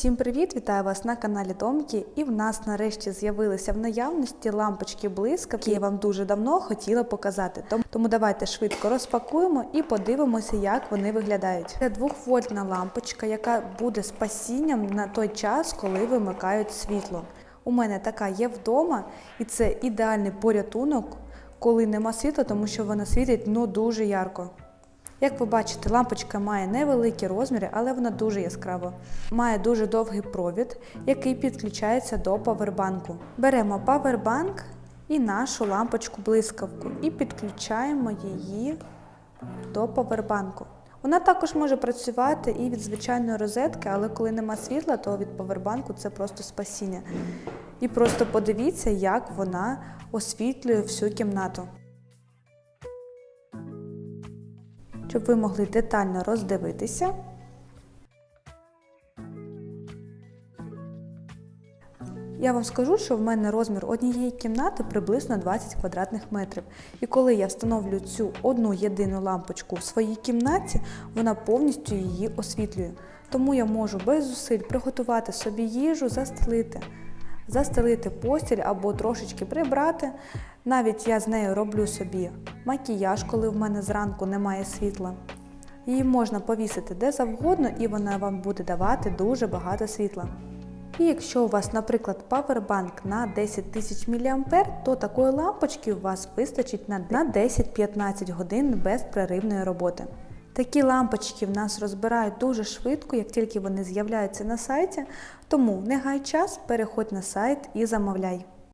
Всім привіт! Вітаю вас на каналі Домки. І в нас нарешті з'явилися в наявності лампочки блискавки. які Я вам дуже давно хотіла показати. Том- Тому давайте швидко розпакуємо і подивимося, як вони виглядають. Це двохвольтна лампочка, яка буде спасінням на той час, коли вимикають світло. У мене така є вдома, і це ідеальний порятунок, коли нема світла, тому що вона світить ну дуже ярко. Як ви бачите, лампочка має невеликі розміри, але вона дуже яскрава. Має дуже довгий провід, який підключається до павербанку. Беремо павербанк і нашу лампочку блискавку і підключаємо її до павербанку. Вона також може працювати і від звичайної розетки, але коли нема світла, то від павербанку це просто спасіння. І просто подивіться, як вона освітлює всю кімнату. Щоб ви могли детально роздивитися. Я вам скажу, що в мене розмір однієї кімнати приблизно 20 квадратних метрів. І коли я встановлю цю одну єдину лампочку в своїй кімнаті, вона повністю її освітлює. Тому я можу без зусиль приготувати собі їжу, застелити, застелити постіль або трошечки прибрати. Навіть я з нею роблю собі макіяж, коли в мене зранку немає світла. Її можна повісити де завгодно, і вона вам буде давати дуже багато світла. І якщо у вас, наприклад, павербанк на 10 тисяч мА, то такої лампочки у вас вистачить на на 10-15 годин безперервної роботи. Такі лампочки в нас розбирають дуже швидко, як тільки вони з'являються на сайті. Тому не гай час, переходь на сайт і замовляй.